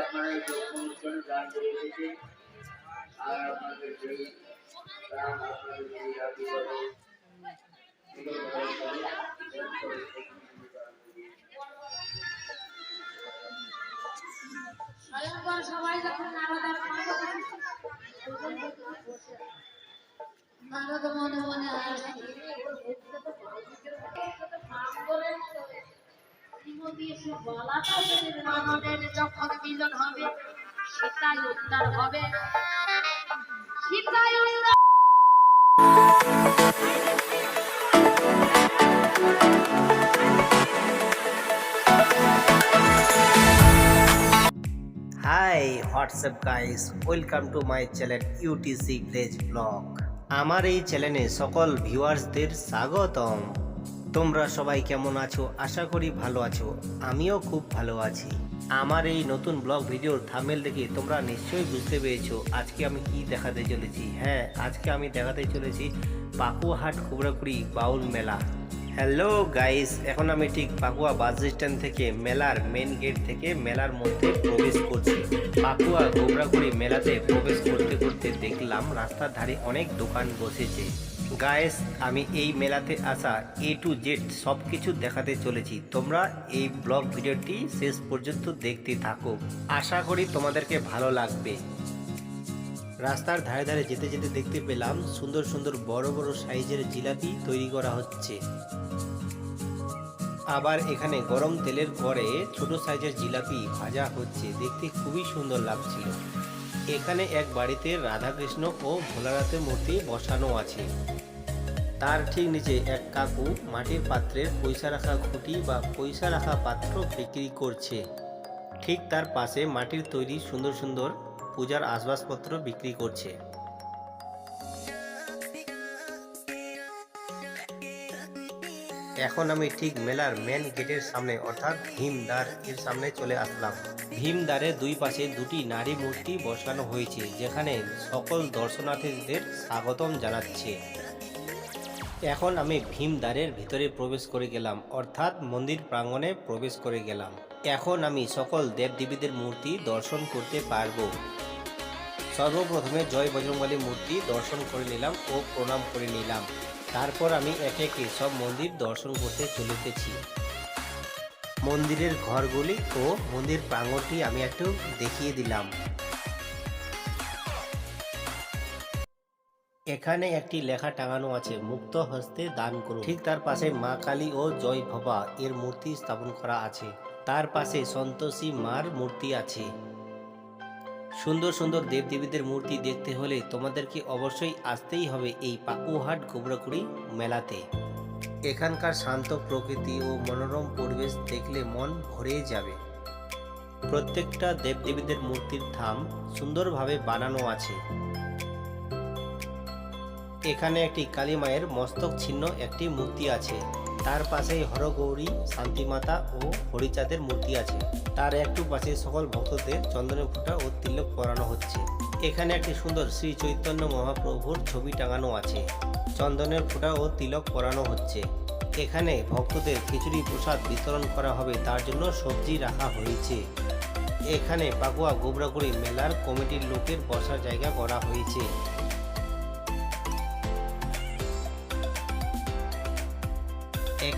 আপনারা অনুষ্ঠানে দান করে এসেছেন আর আপনাদের সেই দান আপনাদের সেই আশীর্বাদে সবাই যখন নারদার নারদ মনে মনে নারদের যখন মিলন হবে সীতায় উদ্ধার হবে। সীতায় উদ্ধার hi, WhatsApp guys, welcome to my channel UTC village blog আমার এই চ্যানেলে সকল ভিউয়ার্সদের স্বাগতম। তোমরা সবাই কেমন আছো? আশা করি ভালো আছো। আমিও খুব ভালো আছি। আমার এই নতুন ব্লগ ভিডিওর থামেল দেখে তোমরা নিশ্চয়ই বুঝতে পেরেছ আজকে আমি কি দেখাতে চলেছি। হ্যাঁ আজকে আমি দেখাতে চলেছি পাকুয়াহাট কুবড়াকুড়ি বাউল মেলা। হ্যালো গাইস এখন আমি ঠিক পাকুয়া বাস স্ট্যান্ড থেকে মেলার মেন গেট থেকে মেলার মধ্যে প্রবেশ করছি। পাকুয়া গোবরাগুড়ি মেলাতে প্রবেশ করতে করতে দেখলাম রাস্তার ধারে অনেক দোকান বসেছে। গাইস আমি এই মেলাতে আসা এ টু জেড সব কিছু দেখাতে চলেছি। তোমরা এই ব্লগ ভিডিওটি শেষ পর্যন্ত দেখতে থাকো। আশা করি তোমাদেরকে ভালো লাগবে। রাস্তার ধারে ধারে যেতে যেতে দেখতে পেলাম সুন্দর সুন্দর বড় বড় সাইজের জিলাপি তৈরি করা হচ্ছে। আবার এখানে গরম তেলের পরে ছোট সাইজের জিলাপি ভাজা হচ্ছে। দেখতে খুবই সুন্দর লাগছিল। এখানে এক বাড়িতে রাধাকৃষ্ণ ও ভোলানাথের মূর্তি বসানো আছে। তার ঠিক নিচে এক কাকু মাটির পাত্রের পয়সা রাখা খুঁটি বা পয়সা রাখা পাত্র বিক্রি করছে। ঠিক তার পাশে মাটির তৈরি সুন্দর সুন্দর পূজার আসবাবপত্র বিক্রি করছে। এখন আমি ঠিক মেলার মেন গেটের সামনে, অর্থাৎ ভীমদ্বার এর সামনে চলে আসলাম। ভীমদ্বারের দুই পাশে দুটি নারী মূর্তি বসানো হয়েছে, যেখানে সকল দর্শনার্থীদের স্বাগতম জানাচ্ছে। এখন আমি ভীমদ্বারের ভিতরে প্রবেশ করে গেলাম, অর্থাৎ মন্দির প্রাঙ্গণে প্রবেশ করে গেলাম। এখন আমি সকল দেবদেবীদের মূর্তি দর্শন করতে পারব। সর্বপ্রথমে জয় বজরংবলী মূর্তি দর্শন করে নিলাম ও প্রণাম করে নিলাম। তারপর আমি একে একে সব মন্দির দর্শন করতে চলিতেছি মন্দিরের ঘরগুলি ও মন্দির প্রাঙ্গণটি আমি একটু দেখিয়ে দিলাম। এখানে একটি লেখা টাঙানো আছে, মুক্ত হস্তে দান করুন। ঠিক তার পাশে মা কালী ও জয় ভবা এর মূর্তি স্থাপন করা আছে। তার পাশে সন্তোষী মার মূর্তি আছে। সুন্দর সুন্দর দেবদেবীদের মূর্তি দেখতে হলে তোমাদেরকে অবশ্যই আসতেই হবে এই পাকুহাট গোবরাকুড়ি মেলাতে। এখানকার শান্ত প্রকৃতি ও মনোরম পরিবেশ দেখলে মন ভরে যাবে। প্রত্যেকটা দেবদেবীদের মূর্তির ধাম সুন্দরভাবে বানানো আছে। এখানে একটি কালী মায়ের মস্তক ছিন্ন একটি মূর্তি আছে। তার পাশেই হরগৌরী, শান্তিমাতা ও হরিচাঁদের মূর্তি আছে। তার একটু পাশে সকল ভক্তদের চন্দনের ফুটা ও তিলক পরানো হচ্ছে। এখানে একটি সুন্দর শ্রী চৈতন্য মহাপ্রভুর ছবি টাঙানো আছে। চন্দনের ফুটা ও তিলক পরানো হচ্ছে। এখানে ভক্তদের খিচুড়ি প্রসাদ বিতরণ করা হবে, তার জন্য সবজি রাখা হয়েছে। এখানে পাকুয়া গোবরাগুড়ি মেলার কমিটির লোকের বসার জায়গা করা হয়েছে।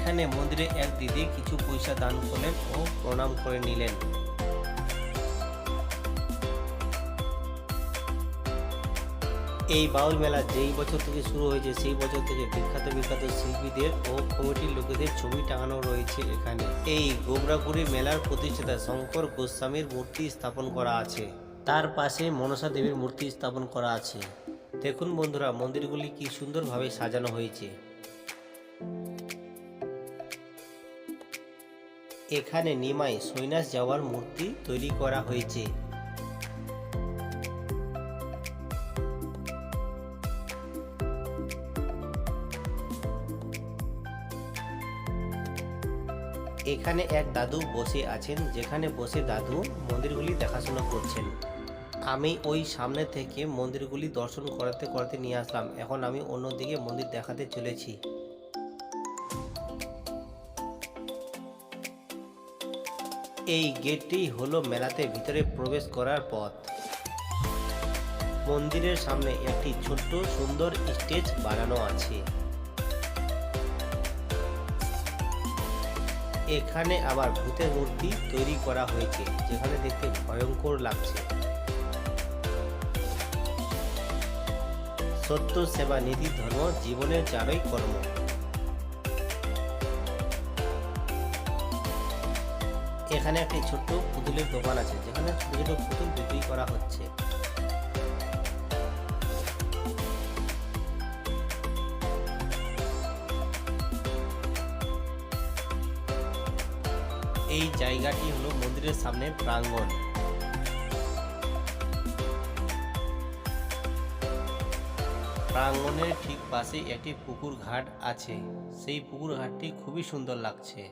এখানে মন্দিরে এক দিদি কিছু পয়সা দান করলেন ও প্রণাম করে নিলেন। এই বাউল মেলা যেই বছর থেকে শুরু হয়েছে, সেই বছর থেকে বিখ্যাত বিখ্যাত শিল্পীদের ও কমিটির লোকেদের ছবি টাঙানো রয়েছে এখানে। এই গোবরাগুড়ি মেলার প্রতিষ্ঠাতা শঙ্কর গোস্বামীর মূর্তি স্থাপন করা আছে। তার পাশে মনসা দেবীর মূর্তি স্থাপন করা আছে। দেখুন বন্ধুরা, মন্দিরগুলি কি সুন্দরভাবে সাজানো হয়েছে। এখানে নিমাই সৈনাস যাওয়ার মূর্তি তৈরি করা হয়েছে। এখানে এক দাদু বসে আছেন, যেখানে বসে দাদু মন্দিরগুলি দেখাশোনা করছেন। আমি ওই সামনে থেকে মন্দিরগুলি দর্শন করাতে করাতে নিয়ে আসলাম। এখন আমি অন্যদিকে মন্দির দেখাতে চলেছি। এই গেটটি হলো মেলাতে ভিতরে প্রবেশ করার পথ। মন্দিরের সামনে একটি ছোট্ট সুন্দর স্টেজ বানানো আছে। এখানে আবার ভূতের মূর্তি তৈরি করা হয়েছে, যেখানে দেখতে ভয়ঙ্কর লাগছে। সত্য, সেবা, নীতি, ধর্ম, জীবনের চারই কর্ম। এখানে একটি ছোট্ট পুতুলের দোকান আছে, যেখানে ছোট ছোট পুতুল বিক্রি করা হচ্ছে। এই জায়গাটি হলো মন্দিরের সামনে প্রাঙ্গণ। প্রাঙ্গণের ঠিক পাশে একটি পুকুর ঘাট আছে। সেই পুকুর ঘাটটি খুবই সুন্দর লাগছে।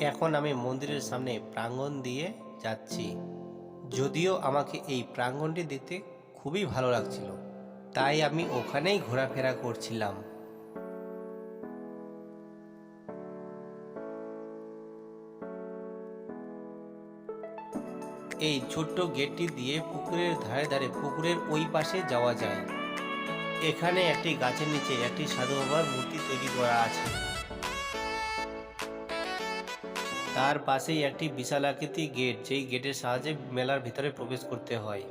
এখন আমি মন্দিরের সামনে প্রাঙ্গণ দিয়ে যাচ্ছি। যদিও আমাকে এই প্রাঙ্গণটি দেখতে খুবই ভালো লাগছিল, তাই আমি ওখানেই ঘোরাফেরা করছিলাম। এই ছোট্ট গেটটি দিয়ে পুকুরের ধারে ধারে পুকুরের ওই পাশে যাওয়া যায়। এখানে একটি গাছের নিচে একটি সাধু বাবার মূর্তি তৈরি করা আছে। তার পাশেই একটি বিশাল আকৃতি গেট, যেই গেটের সাহায্যে মেলার ভিতরে প্রবেশ করতে হয়।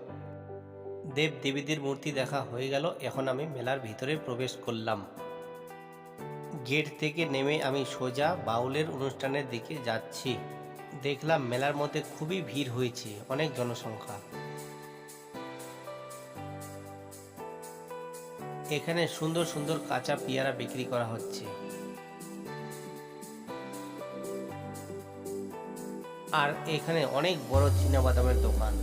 দেব দেবীদের মূর্তি দেখা হয়ে গেল, এখন আমি মেলার ভিতরে প্রবেশ করলাম। গেট থেকে নেমে আমি সোজা বাউলের অনুষ্ঠানের দিকে যাচ্ছি। দেখলাম মেলার মধ্যে খুবই ভিড় হয়েছে, অনেক জনসংখ্যা। এখানে সুন্দর সুন্দর কাঁচা পেয়ারা বিক্রি করা হচ্ছে। আর এখানে অনেক বড় চীনা বাদামের দোকান।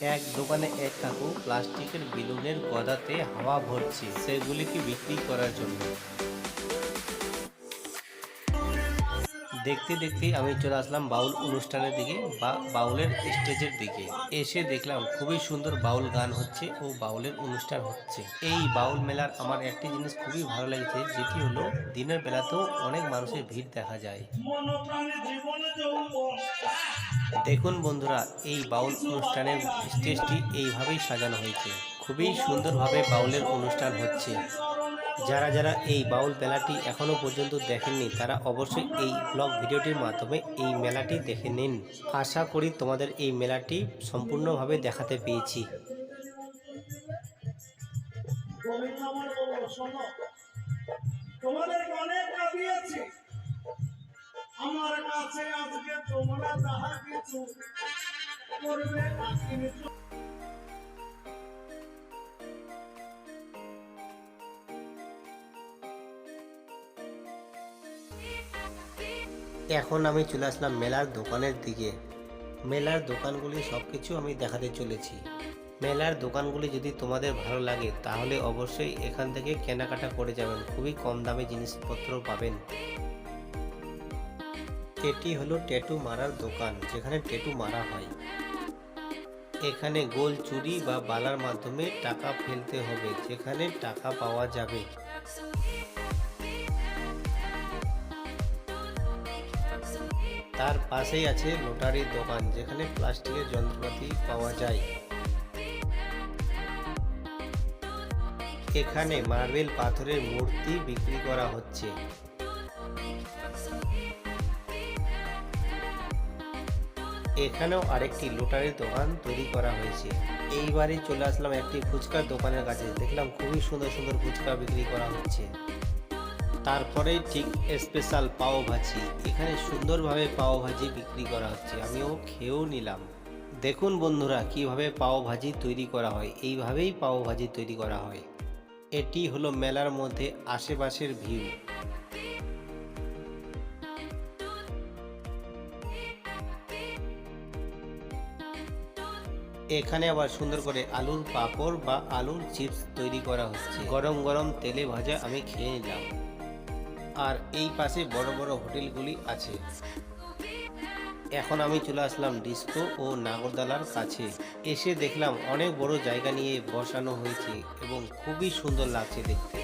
এক দোকানে এক কাকু প্লাস্টিকের বেলুনের গদাতে হাওয়া ভরছে, সেগুলিকে বিক্রি করার জন্য। দেখতে দেখতে আমি চলে আসলাম বাউল অনুষ্ঠানের দিকে, বা বাউলের স্টেজের দিকে। এসে দেখলাম খুবই সুন্দর বাউল গান হচ্ছে ও বাউলের অনুষ্ঠান হচ্ছে। এই বাউল মেলার আমার একটি জিনিস খুবই ভালো লেগেছে, যেটি হলো দিনের বেলাতেও অনেক মানুষের ভিড় দেখা যায়। দেখুন বন্ধুরা, এই বাউল অনুষ্ঠানের স্টেজটি এইভাবেই সাজানো হয়েছে। খুবই সুন্দরভাবে বাউলের অনুষ্ঠান হচ্ছে। যারা যারা এই বাউল মেলাটি এখনও পর্যন্ত দেখেননি, তারা অবশ্যই এই ব্লগ ভিডিওটির মাধ্যমে এই মেলাটি দেখে নিন। আশা করি তোমাদের এই মেলাটি সম্পূর্ণভাবে দেখাতে পেয়েছি। আমার কাছে আজকে তোমরা যাহা কিছু করবে এখন আমি চলে আসলাম মেলার দোকানের দিকে। মেলার দোকানগুলি সব কিছু আমি দেখাতে চলেছি। মেলার দোকানগুলি যদি তোমাদের ভালো লাগে, তাহলে অবশ্যই এখান থেকে কেনাকাটা করে যাবেন। খুবই কম দামে জিনিসপত্র পাবেন। এটি হলো ট্যাটু মারার দোকান, যেখানে ট্যাটু মারা হয়। এখানে গোল চুরি বা বালার মাধ্যমে টাকা ফেলতে হবে, যেখানে টাকা পাওয়া যাবে। তার পাশেই আছে লোটারির দোকান, যেখানে প্লাস্টিকের যন্ত্রপাতি পাওয়া যায়। এখানে মার্বেল পাথরের মূর্তি বিক্রি করা হচ্ছে। এখানেও আরেকটি লোটারির দোকান তৈরি করা হয়েছে। এইবারে চলে আসলাম একটি ফুচকার দোকানের কাছে। দেখলাম খুবই সুন্দর সুন্দর ফুচকা বিক্রি করা হচ্ছে। তারপরেই ঠিক স্পেশাল পাও ভাজি এখানে সুন্দরভাবে পাও ভাজি বিক্রি করা হচ্ছে। আমিও খেয়েও নিলাম। দেখুন বন্ধুরা, কীভাবে পাও ভাজি তৈরি করা হয়। এইভাবেই পাও ভাজি তৈরি করা হয়। এটি হলো মেলার মধ্যে আশেপাশের ভিউ। এখানে আবার সুন্দর করে আলুর পাঁপড় বা আলুর চিপস তৈরি করা হচ্ছে। গরম গরম তেলে ভাজা আমি খেয়ে নিলাম। আর এই পাশে বড় বড় হোটেলগুলি আছে। এখন আমি চলে আসলাম ডিস্কো ও নাগরদোলার কাছে। এসে দেখলাম অনেক বড় জায়গা নিয়ে বসানো হয়েছে এবং খুবই সুন্দর লাগছে দেখতে।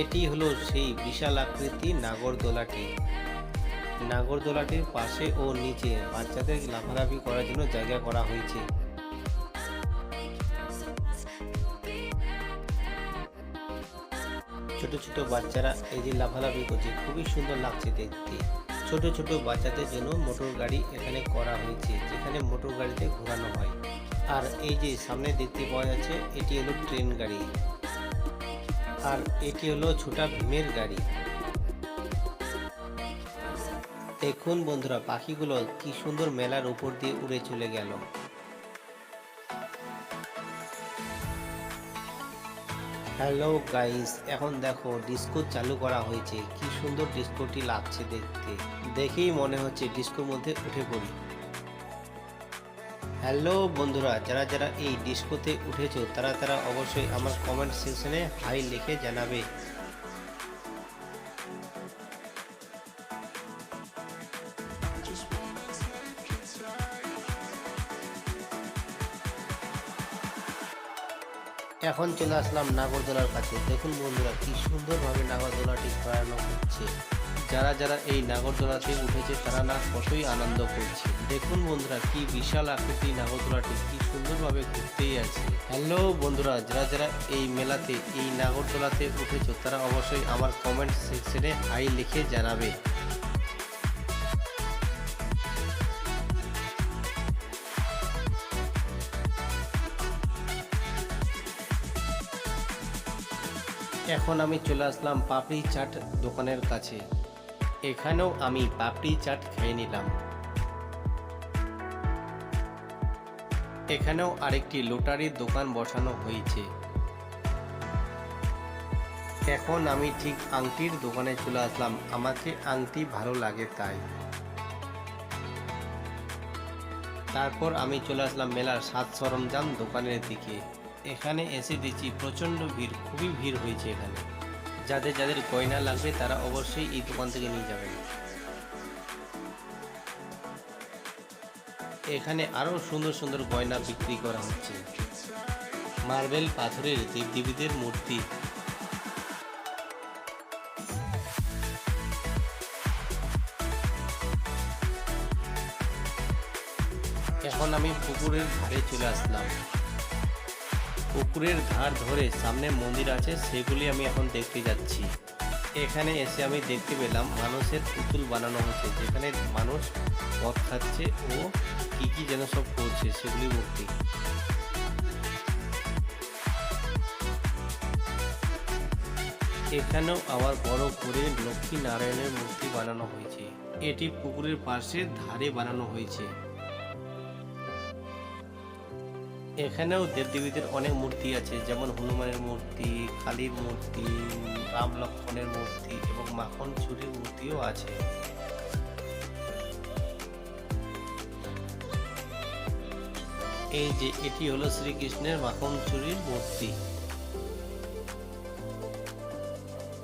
এটি হলো সেই বিশাল আকৃতি নাগরদোলাটি। নাগরদোলাটির পাশে ও নিচে বাচ্চাদের লাফালাফি করার জন্য জায়গা করা হয়েছে। ছোট ছোট বাচ্চারা এই যে লাফালাফি করছে, খুবই সুন্দর লাগছে দেখতে। ছোট ছোট বাচ্চাদের জন্য মোটর গাড়ি এখানে করা হয়েছে, যেখানে মোটর গাড়িতে ঘোরানো হয়। আর এই যে সামনে দেখতে পাওয়া যাচ্ছে, এটি হলো ট্রেন গাড়ি। আর এটি হলো ছোটা ভীমের গাড়ি। দেখুন বন্ধুরা, পাখিগুলো কি সুন্দর মেলার উপর দিয়ে উড়ে চলে গেল। হ্যালো গাইস এখন দেখো ডিস্কো চালু করা হয়েছে। কি সুন্দর ডিস্কোটি লাগছে দেখতে। দেখেই মনে হচ্ছে ডিস্কোর মধ্যে উঠে পড়ি। হ্যালো বন্ধুরা, যারা যারা এই ডিস্কোতে উঠেছো, তারা তারা অবশ্যই আমার কমেন্ট সেকশনে হাই লিখে জানাবে। এখন চলে আসলাম নাগরদোলার কাছে। দেখুন বন্ধুরা, কি সুন্দরভাবে নাগরদোলাটি ঘোরানো হচ্ছে। যারা যারা এই নাগরদোলাতে উঠেছে, তারা না কতই আনন্দ করছে। দেখুন বন্ধুরা, কি বিশাল আকৃতি নাগরদোলাটি কি সুন্দরভাবে ঘুরতেই আছে। হ্যালো বন্ধুরা, যারা যারা এই মেলাতে, এই নাগরদোলাতে উঠেছো, তারা অবশ্যই আমার কমেন্ট সেকশনে হাই লিখে জানাবে। এখন আমি চলে আসলাম পাপড়ি চাট দোকানের কাছে। এখানেও আমি পাপড়ি চাট খেয়ে নিলাম। এখানেও আরেকটি লোটারির দোকান বসানো হয়েছে। এখন আমি ঠিক আংটির দোকানে চলে আসলাম। আমাকে আংটি ভালো লাগে তাই। তারপর আমি চলে আসলাম মেলার সাজ সরঞ্জাম দোকানের দিকে। এখানে এসে দেখছি প্রচণ্ড ভিড়, খুবই ভিড় হয়েছে এখানে। যাদের যাদের গয়না লাগবে তারা অবশ্যই এই দোকান থেকে নিয়ে যাবেন। এখানে আরও সুন্দর সুন্দর গয়না বিক্রি করা হচ্ছে। মার্বেল পাথরের দেবদেবীদের মূর্তি। এখন আমি পুকুরের ধারে চলে আসলাম। পুকুরের ধার ধরে সামনে মন্দির আছে, সেগুলি আমি এখন দেখতে যাচ্ছি। এখানে এসে আমি দেখতে পেলাম মানুষের পুতুল বানানো হচ্ছে, যেখানে মানুষ পথ খাচ্ছে ও কী কী যেন সব করছে সেগুলি মূর্তি। এখানেও আবার বড় করে লক্ষ্মী নারায়ণের মূর্তি বানানো হয়েছে। এটি পুকুরের পাশে ধারে বানানো হয়েছে। এখানেও দেবদেবীদের অনেক মূর্তি আছে, যেমন হনুমানের মূর্তি, কালীর মূর্তি, রাম লক্ষ্মণের মূর্তি এবং মাখন চুরির মূর্তিও আছে। এই যে, এটি হলো শ্রীকৃষ্ণের মাখন চুরির মূর্তি।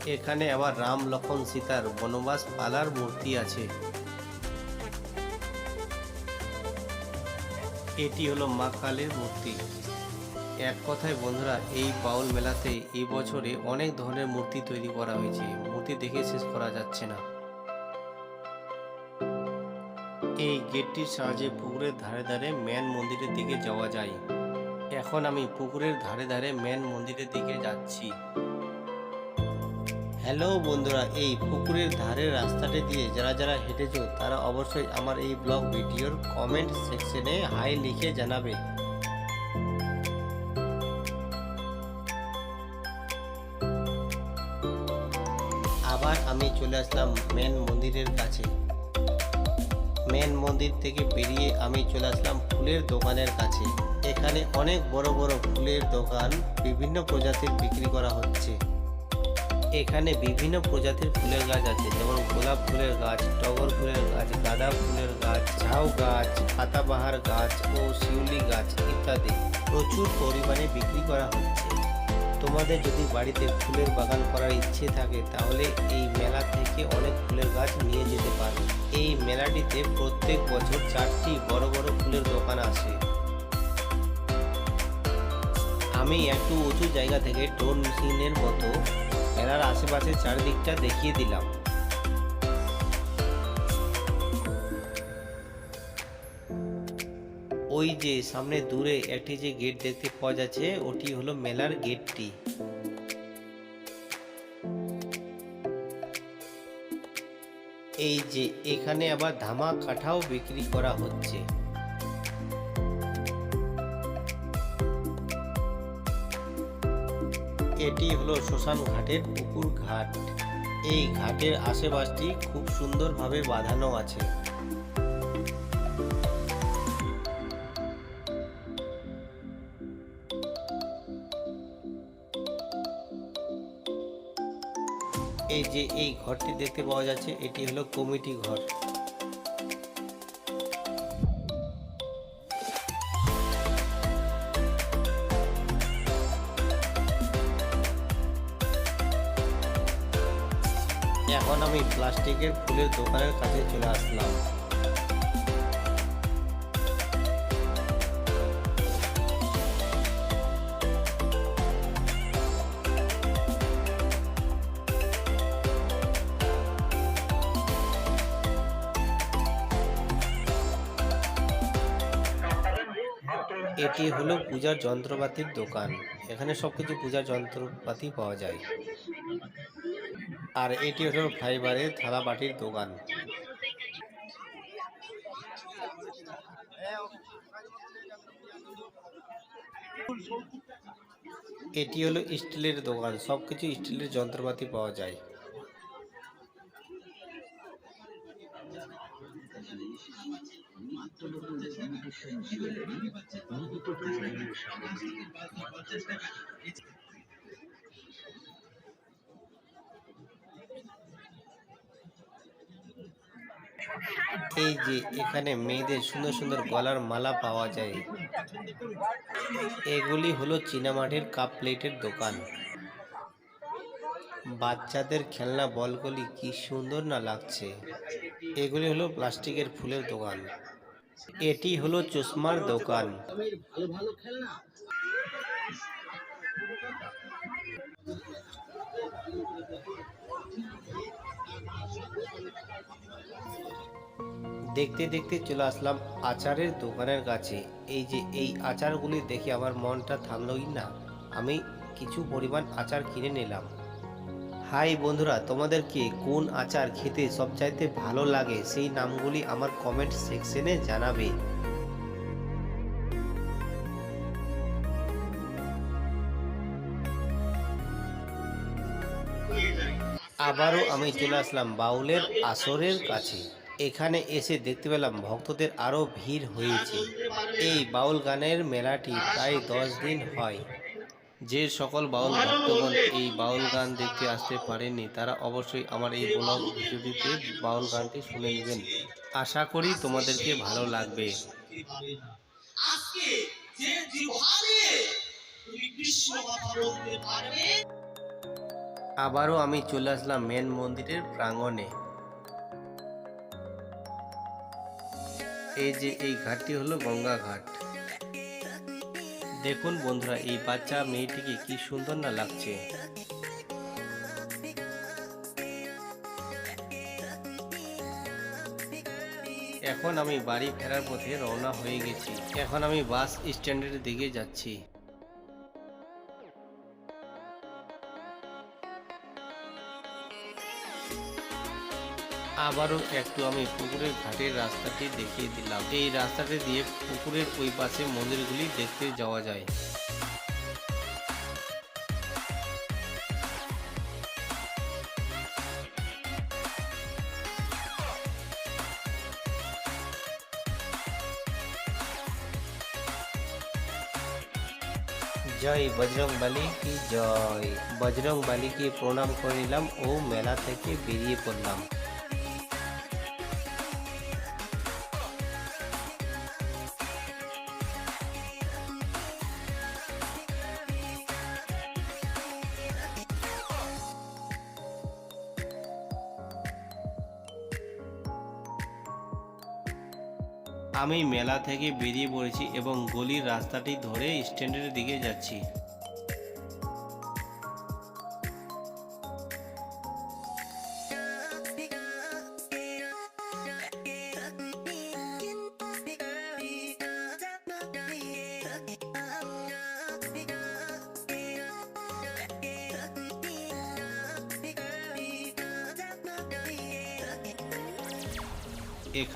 এখানে আবার রাম লক্ষণ সীতার বনবাস পালার মূর্তি আছে। এটি হলো মা কালীর মূর্তি। এক কথায় বন্ধুরা, এই বাউল মেলাতে এই বছরে অনেক ধরনের মূর্তি তৈরি করা হয়েছে। মূর্তি দেখে শেষ করা যাচ্ছে না। এই গেটটির সাহায্যে পুকুরের ধারে ধারে ম্যান মন্দিরের দিকে যাওয়া যায়। এখন আমি পুকুরের ধারে ধারে ম্যান মন্দিরের দিকে যাচ্ছি। হ্যালো বন্ধুরা, এই পুকুরের ধারের রাস্তাটি দিয়ে যারা যারা হেঁটেছো, তারা অবশ্যই আমার এই ব্লগ ভিডিওর কমেন্ট সেকশনে হাই লিখে জানাবে। আবার আমি চলে আসলাম মেন মন্দিরের কাছে। মেন মন্দির থেকে বেরিয়ে আমি চলে আসলাম ফুলের দোকানের কাছে। এখানে অনেক বড় বড় ফুলের দোকান, বিভিন্ন প্রজাতির বিক্রি করা হচ্ছে। এখানে বিভিন্ন প্রজাতির ফুলের গাছ আছে, যেমন গোলাপ ফুলের গাছ, টগর ফুলের গাছ, গাঁদা ফুলের গাছ, ঝাউ গাছ, পাতাবাহার গাছ ও শিউলি গাছ ইত্যাদি প্রচুর পরিমাণে বিক্রি করা হচ্ছে। তোমাদের যদি বাড়িতে ফুলের বাগান করার ইচ্ছে থাকে, তাহলে এই মেলা থেকে অনেক ফুলের গাছ নিয়ে যেতে পারো। এই মেলাটিতে প্রত্যেক বছর চারটি বড় বড় ফুলের দোকান আসে। আমি একটু উঁচু জায়গা থেকে ড্রোন মেশিনের মতো মেলার আশেপাশে চারিদিকটা দেখিয়ে দিলাম। ওই যে সামনে দূরে একটি যে গেট দেখতে পাওয়া যাচ্ছে, ওটি হলো মেলার গেটটি। এই যে এখানে আবার ধামা কাঠাও বিক্রি করা হচ্ছে। এটি হলো শ্মশান ঘাটের পুকুর ঘাট। এই ঘাটের আশেপাশটি খুব সুন্দরভাবে বাঁধানো আছে। এই যে এই ঘরটি দেখতে পাওয়া যাচ্ছে, এটি হলো কমিটি ঘর। প্লাস্টিকের ফুলের দোকানের কাছে চলে আসলাম। এটি হলো পূজার যন্ত্রপাতির দোকান। এখানে সবকিছু পূজার যন্ত্রপাতি পাওয়া যায়। আর এটি হলো ফাইবারের থালা বাটির দোকান। এটি হলো স্টিলের দোকান, সবকিছু স্টিলের যন্ত্রপাতি পাওয়া যায়। এই যে এখানে মেয়েদের সুন্দর সুন্দর গলার মালা পাওয়া যায়। এগুলি হলো চীনামাটির কাপ প্লেটের দোকান। বাচ্চাদের খেলনা বলগুলি কি সুন্দর না লাগছে? এগুলি হলো প্লাস্টিকের ফুলের দোকান। এটি হলো চশমার দোকান। দেখতে দেখতে চলে আসলাম আচারের দোকানের কাছে। এই যে এই আচারগুলি দেখে আমার মনটা থামলই না। আমি কিছু পরিমাণ আচার কিনে নিলাম। হাই বন্ধুরা, তোমাদেরকে কোন আচার খেতে সবচাইতে ভালো লাগে সেই নামগুলি আমার কমেন্ট সেকশনে জানাবে। আবারও আমি চলে আসলাম বাউলের আসরের কাছে। এখানে এসে দেখতে পেলাম ভক্তদের আরও ভিড় হয়েছে। এই বাউল গানের মেলাটি প্রায় দশ দিন হয়। যে সকল বাউল ভক্তগণ এই বাউল গান দেখতে আসতে পারেননি, তারা অবশ্যই আমার এই ব্লগ ভিডিওটিতে বাউল গানটি শুনে নেবেন। আশা করি তোমাদেরকে ভালো লাগবে। আবারও আমি চলে আসলাম মেন মন্দিরের প্রাঙ্গণে। এই যে এই ঘাটটি হলো গঙ্গা ঘাট। দেখুন বন্ধুরা, এই বাচ্চা মেয়েটিকে কি সুন্দর না লাগছে। এখন আমি বাড়ি ফেরার পথে রওনা হয়ে গেছি। এখন আমি বাস স্ট্যান্ডের দিকে যাচ্ছি। আবারও একটু আমি পুকুরের ঘাটের রাস্তাটি দেখিয়ে দিলাম। এই রাস্তাটি দিয়ে পুকুরের ওই পাশে মন্দিরগুলি দেখতে যাওয়া যায়। জয় বজরং বালি কি জয়? বজরং বালিকে প্রণাম করে নিলাম ও মেলা থেকে বেরিয়ে পড়লাম। আমি মেলা থেকে বেরিয়ে পড়েছি এবং গলির রাস্তাটি ধরে স্ট্যান্ডের দিকে যাচ্ছি।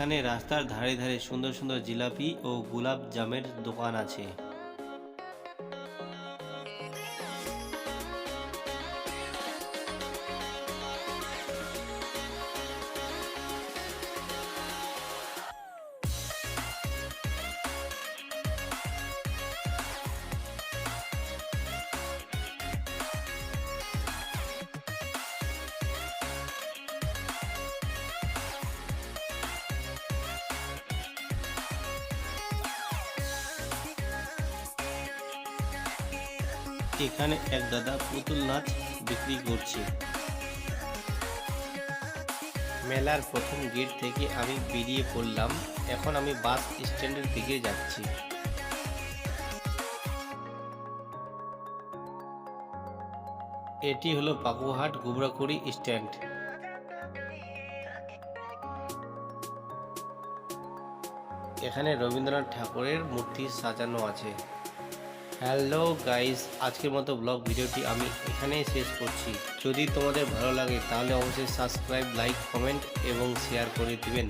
এখানে রাস্তার ধারে ধারে সুন্দর সুন্দর জিলাপি ও গুলাব জামের দোকান আছে। বিক্রি করছে। মেলার প্রথম গেট থেকে আমি বেরিয়ে পড়লাম। এখন আমি বাস স্ট্যান্ডের দিকে যাচ্ছি। এটি হলো পাকুহাট গুবরাকুড়ি স্ট্যান্ড। এখানে রবীন্দ্রনাথ ঠাকুরের মূর্তি সাজানো আছে। হ্যালো গাইস, আজকের মতো ব্লগ ভিডিওটি আমি এখানেই শেষ করছি। যদি তোমাদের ভালো লাগে, তাহলে অবশ্যই সাবস্ক্রাইব, লাইক, কমেন্ট এবং শেয়ার করে দিবেন।